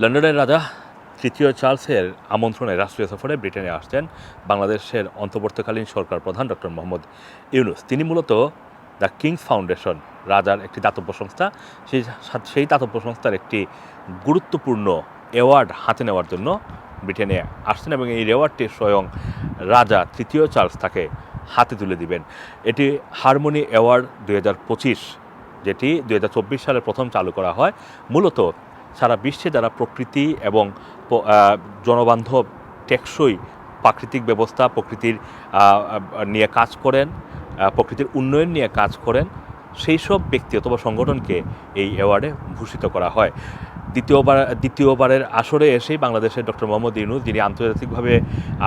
লন্ডনের রাজা তৃতীয় চার্লসের আমন্ত্রণে রাষ্ট্রীয় সফরে ব্রিটেনে আসছেন বাংলাদেশের অন্তর্বর্তীকালীন সরকার প্রধান ডক্টর মোহাম্মদ ইউনুস। তিনি মূলত দ্য কিংস ফাউন্ডেশন, রাজার একটি দাতব্য সংস্থা। সেই সেই দাতব্য সংস্থার একটি গুরুত্বপূর্ণ অ্যাওয়ার্ড হাতে নেওয়ার জন্য ব্রিটেনে আসছেন এবং এই অ্যাওয়ার্ডটি স্বয়ং রাজা তৃতীয় চার্লস তাকে হাতে তুলে দিবেন। এটি হারমোনি অ্যাওয়ার্ড দু হাজার পঁচিশ, যেটি দু হাজার চব্বিশ সালে প্রথম চালু করা হয়। মূলত সারা বিশ্বে যারা প্রকৃতি এবং জনবান্ধব টেকসই প্রাকৃতিক ব্যবস্থা প্রকৃতির নিয়ে কাজ করেন প্রকৃতির উন্নয়ন নিয়ে কাজ করেন, সেই সব ব্যক্তি অথবা সংগঠনকে এই অ্যাওয়ার্ডে ভূষিত করা হয়। দ্বিতীয়বার, দ্বিতীয়বারের আসরে এসেই বাংলাদেশের ডক্টর মোহাম্মদ ইউনুস, যিনি আন্তর্জাতিকভাবে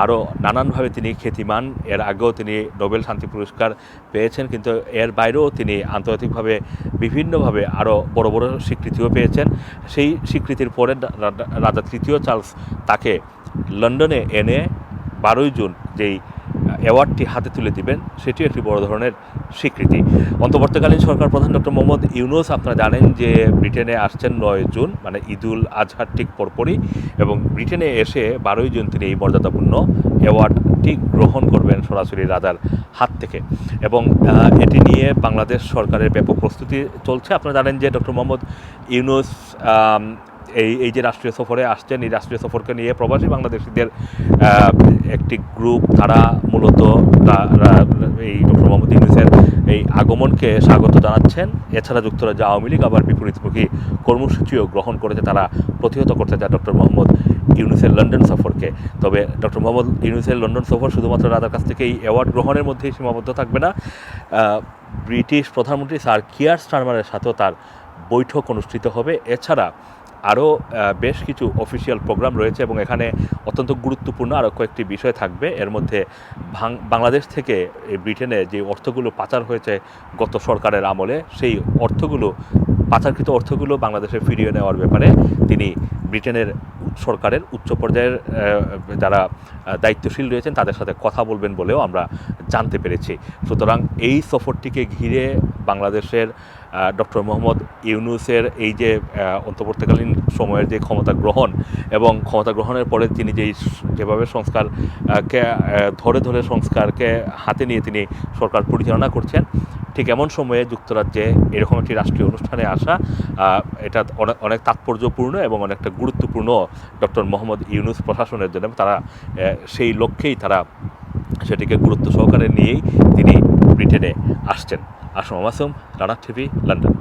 আরও নানানভাবে তিনি খ্যাতিমান, এর আগেও তিনি নোবেল শান্তি পুরস্কার পেয়েছেন, কিন্তু এর বাইরেও তিনি আন্তর্জাতিকভাবে বিভিন্নভাবে আরও বড় বড় স্বীকৃতিও পেয়েছেন। সেই স্বীকৃতির পরে রাজা তৃতীয় চার্লস তাকে লন্ডনে এনে বারোই জুন যেই অ্যাওয়ার্ডটি হাতে তুলে দিবেন, সেটিও একটি বড় ধরনের স্বীকৃতি। অন্তর্বর্তীকালীন সরকার প্রধান ডক্টর মোহাম্মদ ইউনুস, আপনারা জানেন যে ব্রিটেনে আসছেন নয় জুন মানে ঈদুল আজহার ঠিক পরপরই, এবং ব্রিটেনে এসে বারোই জুন তিনি এই মর্যাদাপূর্ণ অ্যাওয়ার্ডটি গ্রহণ করবেন সরাসরি রাজার হাত থেকে। এবং এটি নিয়ে বাংলাদেশ সরকারের ব্যাপক প্রস্তুতি চলছে। আপনারা জানেন যে ডক্টর মোহাম্মদ ইউনুস এই এই যে রাষ্ট্রীয় সফরে আসছেন, এই রাষ্ট্রীয় সফরকে নিয়ে প্রবাসী বাংলাদেশিদের একটি গ্রুপ তারা মূলত রা- রা- এই ডক্টর মোহাম্মদ ইউনুসের এই আগমনকে স্বাগত জানাচ্ছেন। এছাড়া যুক্তরাজ্য আওয়ামী লীগ আবার বিপরীতমুখী কর্মসূচিও গ্রহণ করেছে তারা, প্রতিহত করতে চায় ডক্টর মোহাম্মদ ইউনুসের লন্ডন সফরকে। তবে ডক্টর মোহাম্মদ ইউনুসের লন্ডন সফর শুধুমাত্র রাজার কাছ থেকে এই অ্যাওয়ার্ড গ্রহণের মধ্যেই সীমাবদ্ধ থাকবে না। ব্রিটিশ প্রধানমন্ত্রী স্যার কিয়ার স্টারমারের সাথেও তার বৈঠক অনুষ্ঠিত হবে। এছাড়া আরও বেশ কিছু অফিসিয়াল প্রোগ্রাম রয়েছে এবং এখানে অত্যন্ত গুরুত্বপূর্ণ আরও কয়েকটি বিষয় থাকবে। এর মধ্যে বাংলাদেশ থেকে ব্রিটেনে যে অর্থগুলো পাচার হয়েছে গত সরকারের আমলে, সেই অর্থগুলো, পাচারকৃত অর্থগুলো বাংলাদেশে ফিরিয়ে নেওয়ার ব্যাপারে তিনি ব্রিটেনের সরকারের উচ্চ পর্যায়ের যারা দায়িত্বশীল রয়েছেন তাদের সাথে কথা বলবেন বলেও আমরা জানতে পেরেছি। সুতরাং এই সফরটিকে ঘিরে বাংলাদেশের ডক্টর মোহাম্মদ ইউনুসের এই যে অন্তর্বর্তীকালীন সময়ের যে ক্ষমতা গ্রহণ এবং ক্ষমতা গ্রহণের পরে তিনি যেই যেভাবে সংস্কার আহ, কে আহ, ধরে ধরে সংস্কারকে হাতে নিয়ে তিনি সরকার পরিচালনা করছেন ঠিক এমন সময়ে যুক্তরাজ্যে এরকম একটি রাষ্ট্রীয় অনুষ্ঠানে আসা এটা অনেক অনেক তাৎপর্যপূর্ণ এবং অনেকটা গুরুত্বপূর্ণ ডক্টর মোহাম্মদ ইউনুস প্রশাসনের জন্য। তারা সেই লক্ষ্যেই তারা সেটিকে গুরুত্ব সহকারে নিয়েই তিনি ব্রিটেনে আসছেন। Assam আসুম Rana TV, London.